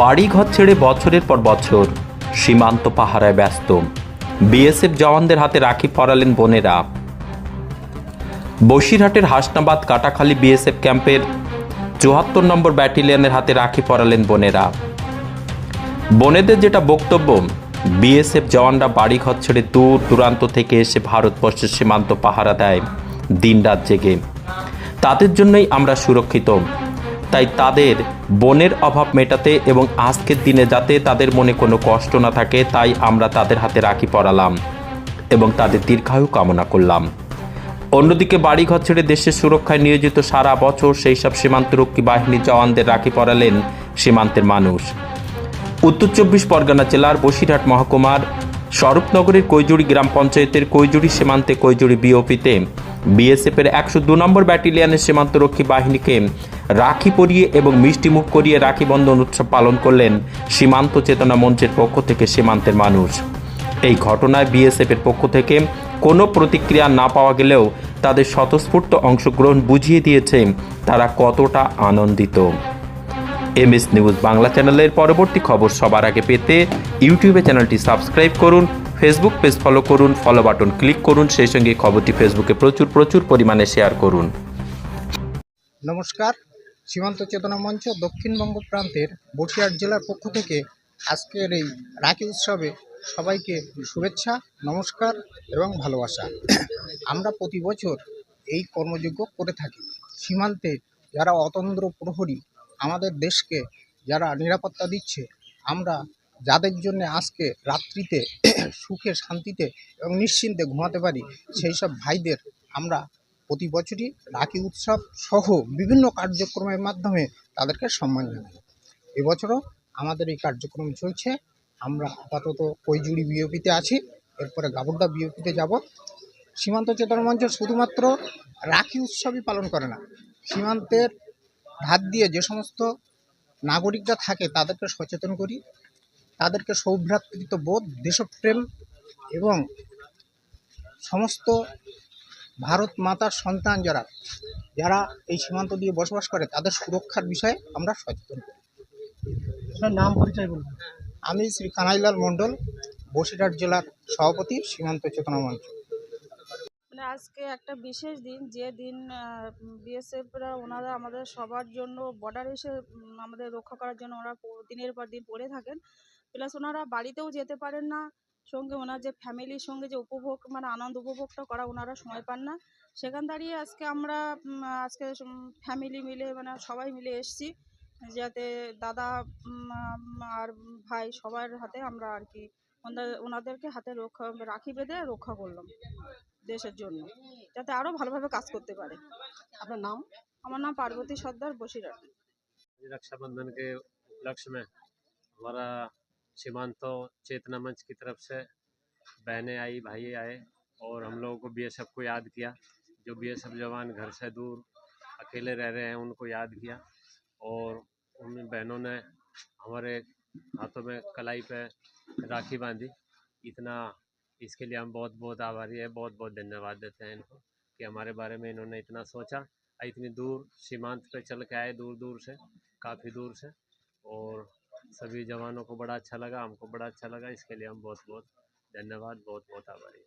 বাড়ি ঘর ছেড়ে বছরের পর বছর সীমান্ত পাহারায় ব্যস্ত। বিএসএফ জওয়ানদের হাতে রাখি পরালেন বোনেরা। বসিরহাটের হাসনাবাদ কাটাখালী বিএসএফ ক্যাম্পের চুয়াত্তর নম্বর ব্যাটালিয়নের হাতে রাখি পরালেন বোনেরা। বোনেদের যেটা বক্তব্য, বিএসএফ জওয়ানরা বাড়ি ঘর ছেড়ে দূর দূরান্ত থেকে এসে ভারতবর্ষের সীমান্ত পাহারা দেয় দিনরাত জেগে। তাদের জন্যই আমরা সুরক্ষিত। তাই তাদের বনের অভাব মেটাতে এবং আজকের দিনে যাতে তাদের মনে কোনো কষ্ট না থাকে, তাই আমরা তাদের হাতে রাখি পরালাম এবং তাদের দীর্ঘায়ু কামনা করলাম। অন্যদিকে বাড়িঘর ছেড়ে দেশের সুরক্ষায় নিয়োজিত সারা বছর সেই সব সীমান্তরক্ষী বাহিনীর জওয়ানদের রাখি পরালেন সীমান্তের মানুষ। উত্তর চব্বিশ পরগনা জেলার বসিরহাট মহকুমার স্বরূপনগরের কৈজুড়ি গ্রাম পঞ্চায়েতের কৈজুড়ি সীমান্তে কৈজুড়ি বিওপিতে বিএসএফের একশো দু নম্বর ব্যাটালিয়নের সীমান্তরক্ষী বাহিনীকে রাখি পরিয়ে এবং মিষ্টিমুখ করিয়ে রাখি বন্ধন উৎসব পালন করলেন সীমান্ত চেতনা মঞ্চের পক্ষ থেকে সীমান্তের মানুষ। এই ঘটনায় বিএসএফের পক্ষ থেকে কোনো প্রতিক্রিয়া না পাওয়া গেলেও তাদের স্বতঃস্ফূর্ত অংশগ্রহণ বুঝিয়ে দিয়েছে তারা কতটা আনন্দিত। এমএস নিউজ বাংলা চ্যানেলের পরবর্তী খবর সবার আগে পেতে ইউটিউবে চ্যানেলটি সাবস্ক্রাইব করুন ফেসবুক পেজ ফলো করুন ফলো বাটন ক্লিক করুন, সেই সঙ্গে খবরটি ফেসবুকে প্রচুর প্রচুর পরিমাণে শেয়ার করুন। নমস্কার, সীমান্ত চেতনা মঞ্চ দক্ষিণবঙ্গ প্রান্তের বসিরহাট জেলার পক্ষ থেকে আজকের এই রাখি উৎসবে সবাইকে শুভেচ্ছা, নমস্কার এবং ভালোবাসা। আমরা প্রতি বছর এই কর্মযোগ্য করে থাকি। সীমান্তে যারা অতন্দ্র প্রহরী আমাদের দেশকে যারা নিরাপত্তা দিচ্ছে, আমরা যাদের জন্য আজকে রাত্রিতে সুখে শান্তিতে এবং নিশ্চিন্তে ঘুমাতে পারি, সেই সব ভাইদের আমরা প্রতি বছরই রাখি উৎসব সহ বিভিন্ন কার্যক্রমের মাধ্যমে তাদেরকে সম্মান জানাই। এবছরও আমাদের এই কার্যক্রম চলছে। আমরা আপাতত কৈজুড়ি বিওপিতে আছি, এরপরে গাবুরদা বিওপিতে যাব। সীমান্ত চেতনা মঞ্চ শুধুমাত্র রাখি উৎসবই পালন করে না, সীমান্তের ধার দিয়ে যে সমস্ত নাগরিকরা থাকে তাদেরকে সচেতন করি। তাদেরকে সৌভ্রাতৃত্ব বোধ দেশপ্রেম এবং সমস্ত ভারত মাতার সন্তান যারা যারা এই সীমান্ত দিয়ে বসবাস করে তাদের সুরক্ষার বিষয়ে আমরা সচেতন। করি আপনার নাম পরিচয় বলুন। আমি শ্রী কানাইলাল মণ্ডল বসিরহাট জেলার সভাপতি সীমান্ত চেতনা মঞ্চ। মানে আজকে একটা বিশেষ দিন যে দিন বিএসএফরা ওনারা আমাদের সবার জন্য বর্ডার এসে আমাদের রক্ষা করার জন্য ওনারা প- দিনের পর দিন পড়ে থাকেন। প্লাস ওনারা বাড়িতেও যেতে পারেন না সঙ্গে ওনার যে ফ্যামিলির সঙ্গে যে উপভোগ মানে আনন্দ উপভোগটা করা ওনারা সময় পান না সেখান দাঁড়িয়ে আজকে আমরা উম, আজকে ফ্যামিলি মিলে মানে সবাই মিলে এসছি যাতে দাদা উম, আম, আর ভাই সবার হাতে আমরা আর কি ওনাদের- ওনাদেরকে হাতে রক্ষা রাখি বেঁধে রক্ষা করলাম দেশের জন্য যাতে আরো ভালোভাবে কাজ করতে পারে আপনার নাম আমার নাম পার্বতী সর্দার বসিরহাট आज रक्षाबंधन के उपलक्ष्य में हमारा सीमांत चेतना मंच की तरफ़ से बहनें आई, भाई आए और हम लोगों को बीएसएफ को याद किया। जो बीएसएफ जवान घर से दूर अकेले रह रहे हैं, उनको याद किया और उन बहनों ने हमारे हाथों में कलाई पे राखी बांधी। इतना इसके लिए हम बहुत बहुत आभारी है बहुत बहुत धन्यवाद देते हैं इनको कि हमारे बारे में इन्होंने इतना सोचा। इतनी दूर सीमांत पे चल के आए दूर दूर से, काफ़ी दूर से और सभी जवानों को बड़ा अच्छा लगा, हमको बड़ा अच्छा लगा। इसके लिए हम बहुत बहुत धन्यवाद बहुत बहुत आभारी